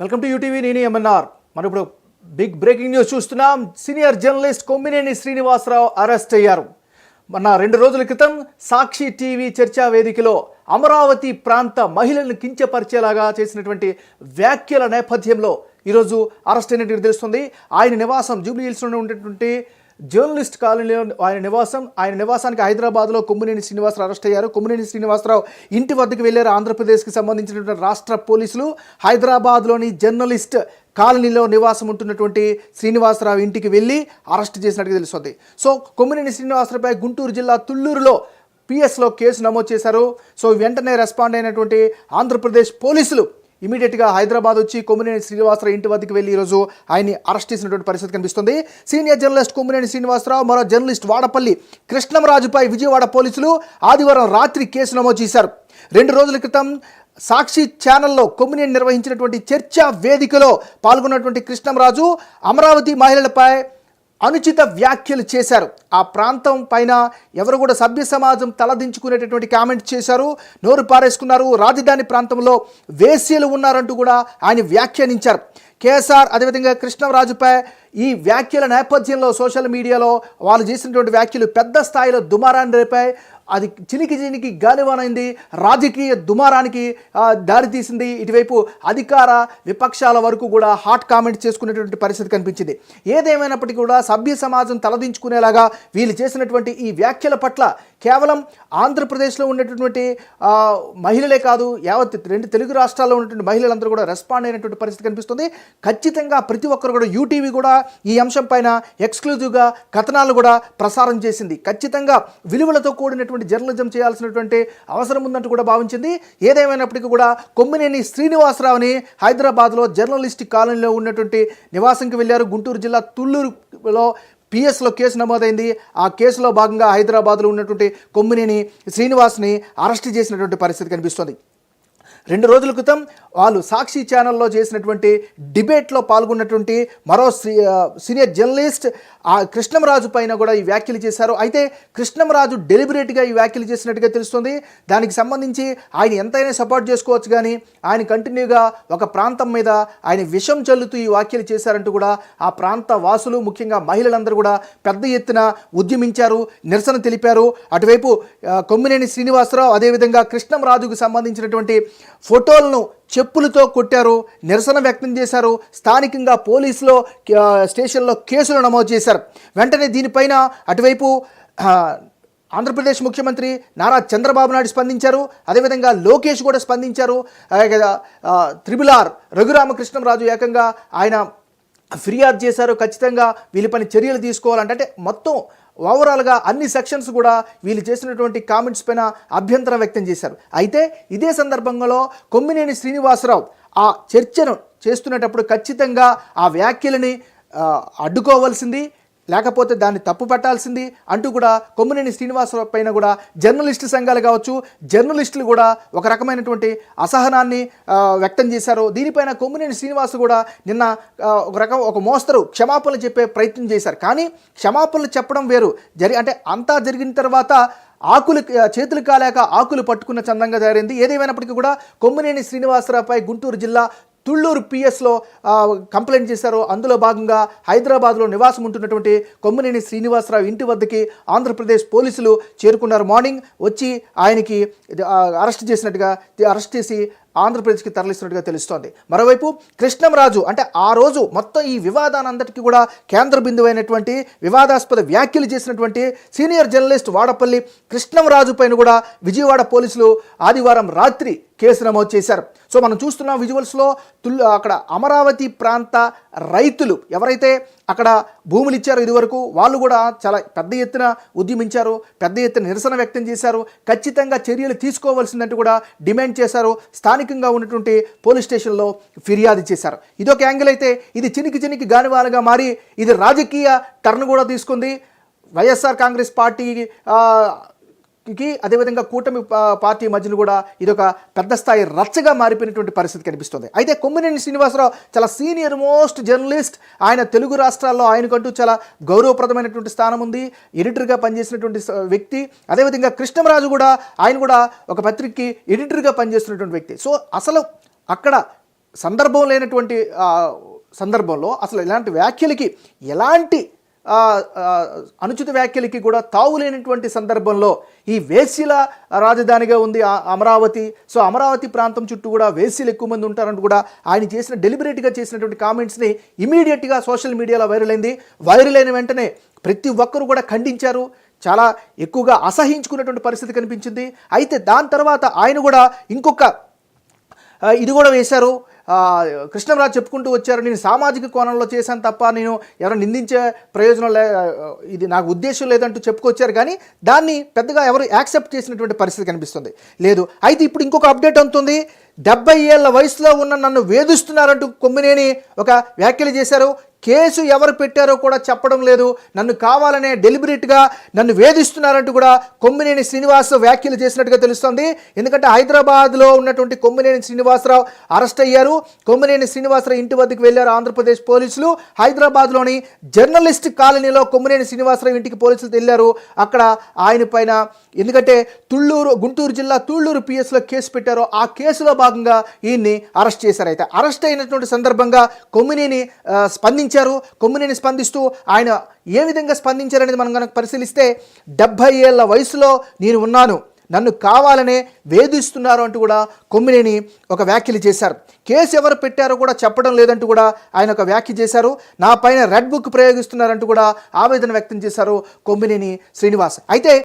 Welcome to UTV నేను MNR మనం ఇప్పుడు బిగ్ బ్రేకింగ్ న్యూస్ చూస్తున్నాం. Senior journalist Kommineni Srinivasarao arrest అయ్యారు. మొన్న రెండు రోజుల క్రితం సాక్షి టీవీ చర్చా వేదికలో అమరావతి ప్రాంత మహిళలను కించపరిచేలాగా చేసినటువంటి వ్యాఖ్యల నేపథ్యంలో ఈరోజు అరెస్ట్ అయినట్టు తెలుస్తుంది. ఆయన నివాసం జూబ్లీ హిల్స్లో ఉండేటువంటి జర్నలిస్ట్ కాలనీలో ఆయన నివాసం ఆయన నివాసానికి హైదరాబాద్లో కొమ్మినేని శ్రీనివాసరావు అరెస్ట్ అయ్యారు. కొమ్మినేని శ్రీనివాసరావు ఇంటి వద్దకు వెళ్ళారు. ఆంధ్రప్రదేశ్కి సంబంధించినటువంటి రాష్ట్ర పోలీసులు హైదరాబాద్లోని జర్నలిస్ట్ కాలనీలో నివాసం ఉంటున్నటువంటి శ్రీనివాసరావు ఇంటికి వెళ్ళి అరెస్ట్ చేసినట్టుగా తెలుస్తుంది. సో కొమ్మినేని శ్రీనివాసరావుపై గుంటూరు జిల్లా తుళ్ళూరులో పిఎస్లో కేసు నమోదు చేశారు. సో వెంటనే రెస్పాండ్ అయినటువంటి ఆంధ్రప్రదేశ్ పోలీసులు ఇమీడియట్గా హైదరాబాద్ వచ్చి కొమ్మినేని శ్రీనివాసరావు ఇంటి వద్దకు వెళ్ళి ఈరోజు ఆయన్ని అరెస్ట్ చేసినటువంటి పరిస్థితి కనిపిస్తుంది. సీనియర్ జర్నలిస్ట్ కొమ్మినేని శ్రీనివాసరావు మరో జర్నలిస్ట్ వాడపల్లి కృష్ణంరాజుపై విజయవాడ పోలీసులు ఆదివారం రాత్రి కేసు నమోదు చేశారు. రెండు రోజుల క్రితం సాక్షి ఛానల్లో కొమ్మినేని నిర్వహించినటువంటి చర్చా వేదికలో పాల్గొన్నటువంటి కృష్ణంరాజు అమరావతి మహిళలపై అనుచిత వ్యాఖ్యలు చేశారు. ఆ ప్రాంతం పైన ఎవరు కూడా సభ్య సమాజం తలదించుకునేటటువంటి కామెంట్స్ చేశారు. నోరు పారేసుకున్నారు. రాజధాని ప్రాంతంలో వేసీలు ఉన్నారంటూ కూడా ఆయన వ్యాఖ్యానించారు. కేఎస్ఆర్ అదేవిధంగా కృష్ణరాజుపై ఈ వ్యాఖ్యల నేపథ్యంలో సోషల్ మీడియాలో వాళ్ళు చేసినటువంటి వ్యాఖ్యలు పెద్ద స్థాయిలో దుమారాన్ని రేపాయి. అది చినికి చినికి గాలివానైంది. రాజకీయ దుమారానికి దారితీసింది ఇటువైపు అధికార విపక్షాల వరకు కూడా హాట్ కామెంట్ చేసుకునేటువంటి పరిస్థితి కనిపించింది. ఏదేమైనప్పటికీ కూడా సభ్య సమాజం తలదించుకునేలాగా వీళ్ళు చేసినటువంటి ఈ వ్యాఖ్యల పట్ల కేవలం ఆంధ్రప్రదేశ్లో ఉన్నటువంటి మహిళలే కాదు యావత్ రెండు తెలుగు రాష్ట్రాల్లో ఉన్నటువంటి మహిళలందరూ కూడా రెస్పాండ్ అయినటువంటి పరిస్థితి కనిపిస్తుంది. ఖచ్చితంగా ప్రతి ఒక్కరు కూడా యూటీవీ కూడా ఈ అంశం పైన ఎక్స్క్లూజివ్గా కథనాలు కూడా ప్రసారం చేసింది. ఖచ్చితంగా విలువలతో కూడినటువంటి జర్నలిజం చేయాల్సినటువంటి అవసరం ఉందంటూ కూడా భావించింది. ఏదేమైనప్పటికీ కూడా కొమ్మినేని శ్రీనివాసరావుని హైదరాబాద్లో జర్నలిస్ట్ కాలనీలో ఉన్నటువంటి నివాసంకి వెళ్ళారు. గుంటూరు జిల్లా తుళ్ళూరులో పిఎస్లో కేసు నమోదైంది. ఆ కేసులో భాగంగా హైదరాబాద్లో ఉన్నటువంటి కొమ్మినేని శ్రీనివాస్ని అరెస్ట్ చేసినటువంటి పరిస్థితి కనిపిస్తుంది. రెండు రోజుల క్రితం వాళ్ళు సాక్షి ఛానల్లో చేసినటువంటి డిబేట్లో పాల్గొన్నటువంటి మరో సీ- సీనియర్ జర్నలిస్ట్ ఆ కృష్ణంరాజు పైన కూడా ఈ వ్యాఖ్యలు చేశారు. అయితే కృష్ణంరాజు డెలిబరేట్గా ఈ వ్యాఖ్యలు చేసినట్టుగా తెలుస్తుంది. దానికి సంబంధించి ఆయన ఎంతైనా సపోర్ట్ చేసుకోవచ్చు కానీ ఆయన కంటిన్యూగా ఒక ప్రాంతం మీద ఆయన విషం చల్లుతూ ఈ వ్యాఖ్యలు చేశారంటూ కూడా ఆ ప్రాంత వాసులు ముఖ్యంగా మహిళలందరూ కూడా పెద్ద ఎత్తున ఉద్యమించారు నిరసన తెలిపారు. అటువైపు కొమ్మినేని శ్రీనివాసరావు అదేవిధంగా కృష్ణంరాజుకు సంబంధించినటువంటి ఫోటోలను చెప్పులతో కొట్టారు నిరసన వ్యక్తం చేశారు. స్థానికంగా పోలీసులో స్టేషన్లో కేసులు నమోదు చేశారు. వెంటనే దీనిపైన అటువైపు ఆంధ్రప్రదేశ్ ముఖ్యమంత్రి నారా చంద్రబాబు నాయుడు స్పందించారు. అదేవిధంగా లోకేష్ కూడా స్పందించారు. త్రిబుల్ ఆర్ రఘురామకృష్ణంరాజు ఏకంగా ఆయన ఫిర్యాదు చేశారు. ఖచ్చితంగా వీళ్ళపైన చర్యలు తీసుకోవాలంటే మొత్తం ఓవరాల్గా అన్ని సెక్షన్స్ కూడా వీళ్ళు చేసినటువంటి కామెంట్స్ పైన అభ్యంతరం వ్యక్తం చేశారు. అయితే ఇదే సందర్భంలో కొమ్మినేని శ్రీనివాసరావు ఆ చర్చను చేస్తున్నప్పుడు ఖచ్చితంగా ఆ వ్యాఖ్యలని అడ్డుకోవాల్సింది లేకపోతే దాన్ని తప్పు పట్టాల్సింది అంటూ కూడా కొమ్మినేని శ్రీనివాసరావు పైన కూడా జర్నలిస్టు సంఘాలు కావచ్చు జర్నలిస్టులు కూడా ఒక రకమైనటువంటి అసహనాన్ని వ్యక్తం చేశారు. దీనిపైన కొమ్మినేని శ్రీనివాస్ కూడా నిన్న ఒక రకం ఒక మోస్తరు క్షమాపణలు చెప్పే ప్రయత్నం చేశారు. కానీ క్షమాపణలు చెప్పడం వేరు. జరి అంటే అంతా జరిగిన తర్వాత ఆకులు చేతులు కాలేక ఆకులు పట్టుకున్న చందంగా తయారైంది. ఏదేమైనప్పటికీ కూడా కొమ్మినేని శ్రీనివాసరావుపై గుంటూరు జిల్లా తుళ్ళూరు పిఎస్లో కంప్లైంట్ చేశారు. అందులో భాగంగా హైదరాబాద్లో నివాసం ఉంటున్నటువంటి కొమ్మినేని శ్రీనివాసరావు ఇంటి వద్దకి ఆంధ్రప్రదేశ్ పోలీసులు చేరుకున్నారు. మార్నింగ్ వచ్చి ఆయనకి అరెస్ట్ చేసినట్టుగా అరెస్ట్ చేసి ఆంధ్రప్రదేశ్కి తరలిస్తున్నట్టుగా తెలుస్తోంది. మరోవైపు కృష్ణంరాజు అంటే ఆ రోజు మొత్తం ఈ వివాదానంతటికీ కూడా కేంద్ర బిందువైనటువంటి వివాదాస్పద వ్యాఖ్యలు చేసినటువంటి సీనియర్ జర్నలిస్ట్ వాడపల్లి కృష్ణంరాజు పైన కూడా విజయవాడ పోలీసులు ఆదివారం రాత్రి కేసు నమోదు చేశారు. సో మనం చూస్తున్నాం విజువల్స్లో తుల్ అక్కడ అమరావతి ప్రాంత రైతులు ఎవరైతే అక్కడ భూములు ఇచ్చారు ఇదివరకు. వాళ్ళు కూడా చాలా పెద్ద ఎత్తున ఉద్యమించారు. పెద్ద ఎత్తున నిరసన వ్యక్తం చేశారు. ఖచ్చితంగా చర్యలు తీసుకోవాల్సిందంటూ కూడా డిమాండ్ చేశారు. స్థానికంగా ఉన్నటువంటి పోలీస్ స్టేషన్లో ఫిర్యాదు చేశారు. ఇదొక యాంగిల్ అయితే ఇది చినికి చినికి గానివాలుగా మారి ఇది రాజకీయ టర్న్ కూడా తీసుకుంది. వైఎస్ఆర్ కాంగ్రెస్ పార్టీ కి అదేవిధంగా కూటమి పార్టీ మధ్యన కూడా ఇదొక పెద్ద స్థాయి రచ్చగా మారిపోయినటువంటి పరిస్థితి కనిపిస్తుంది. అయితే కొమ్మినేని శ్రీనివాసరావు చాలా సీనియర్ మోస్ట్ జర్నలిస్ట్. ఆయన తెలుగు రాష్ట్రాల్లో ఆయనకంటూ చాలా గౌరవప్రదమైనటువంటి స్థానం ఉంది. ఎడిటర్గా పనిచేసినటువంటి వ్యక్తి. అదేవిధంగా కృష్ణరాజు కూడా ఆయన కూడా ఒక పత్రికకి ఎడిటర్గా పనిచేస్తున్నటువంటి వ్యక్తి. సో అసలు అక్కడ సందర్భం లేనటువంటి సందర్భంలో అసలు ఇలాంటి వ్యాఖ్యలకి ఎలాంటి అనుచిత వ్యాఖ్యలకి కూడా తావులేనటువంటి సందర్భంలో ఈ వేసిల రాజధానిగా ఉంది ఆ అమరావతి. సో అమరావతి ప్రాంతం చుట్టూ కూడా వేసీలు ఎక్కువ మంది ఉంటారంటూ కూడా ఆయన చేసిన డెలిబరేట్గా చేసినటువంటి కామెంట్స్ని ఇమీడియట్గా సోషల్ మీడియాలో వైరల్ అయింది. వైరల్ అయిన వెంటనే ప్రతి ఒక్కరు కూడా ఖండించారు. చాలా ఎక్కువగా అసహించుకున్నటువంటి పరిస్థితి కనిపించింది. అయితే దాని తర్వాత ఆయన కూడా ఇంకొక ఇది కూడా వేశారు. కృష్ణరాజు చెప్పుకుంటూ వచ్చారు నేను సామాజిక కోణంలో చేశాను తప్ప నేను ఎవరు నిందించే ప్రయోజనం లే ఇది నాకు ఉద్దేశం లేదంటూ చెప్పుకొచ్చారు కానీ దాన్ని పెద్దగా ఎవరు యాక్సెప్ట్ చేసినటువంటి పరిస్థితి కనిపిస్తుంది. లేదు అయితే ఇప్పుడు ఇంకొక అప్డేట్ అవుతుంది డెబ్బై ఏళ్ళ వయసులో ఉన్న నన్ను వేధిస్తున్నారంటూ కొమ్మినేని ఒక వ్యాఖ్యలు చేశారు. కేసు ఎవరు పెట్టారో కూడా చెప్పడం లేదు. నన్ను కావాలనే డెలిబరేట్గా నన్ను వేధిస్తున్నారంటూ కూడా కొమ్మినేని శ్రీనివాస్ వ్యాఖ్యలు చేసినట్టుగా తెలుస్తోంది. ఎందుకంటే హైదరాబాద్లో ఉన్నటువంటి కొమ్మినేని శ్రీనివాసరావు అరెస్ట్ అయ్యారు. కొమ్మినేని శ్రీనివాసరావు ఇంటి వద్దకు వెళ్ళారు ఆంధ్రప్రదేశ్ పోలీసులు. హైదరాబాద్లోని జర్నలిస్ట్ కాలనీలో కొమ్మినేని శ్రీనివాసరావు ఇంటికి పోలీసులు వెళ్ళారు అక్కడ ఆయన పైన ఎందుకంటే తుళ్ళూరు గుంటూరు జిల్లా తుళ్ళూరు పిఎస్లో కేసు పెట్టారో ఆ కేసులో భాగంగా ఈయన్ని అరెస్ట్ చేశారు. అయితే అరెస్ట్ అయినటువంటి సందర్భంగా కొమ్మినేని స్పందించారు. స్పందించారు. కొమ్మినేని స్పందిస్తూ ఆయన ఏ విధంగా స్పందించారనేది మనం కనుక పరిశీలిస్తే డెబ్భై ఏళ్ళ వయసులో నేను ఉన్నాను నన్ను కావాలనే వేధిస్తున్నారు అంటూ కూడా కొమ్మినేని ఒక వ్యాఖ్యలు చేశారు. కేసు ఎవరు పెట్టారో కూడా చెప్పడం లేదంటూ కూడా ఆయన ఒక వ్యాఖ్య చేశారు. నా పైన రెడ్ బుక్ ప్రయోగిస్తున్నారంటూ కూడా ఆవేదన వ్యక్తం చేశారు కొమ్మినేని శ్రీనివాస్. అయితే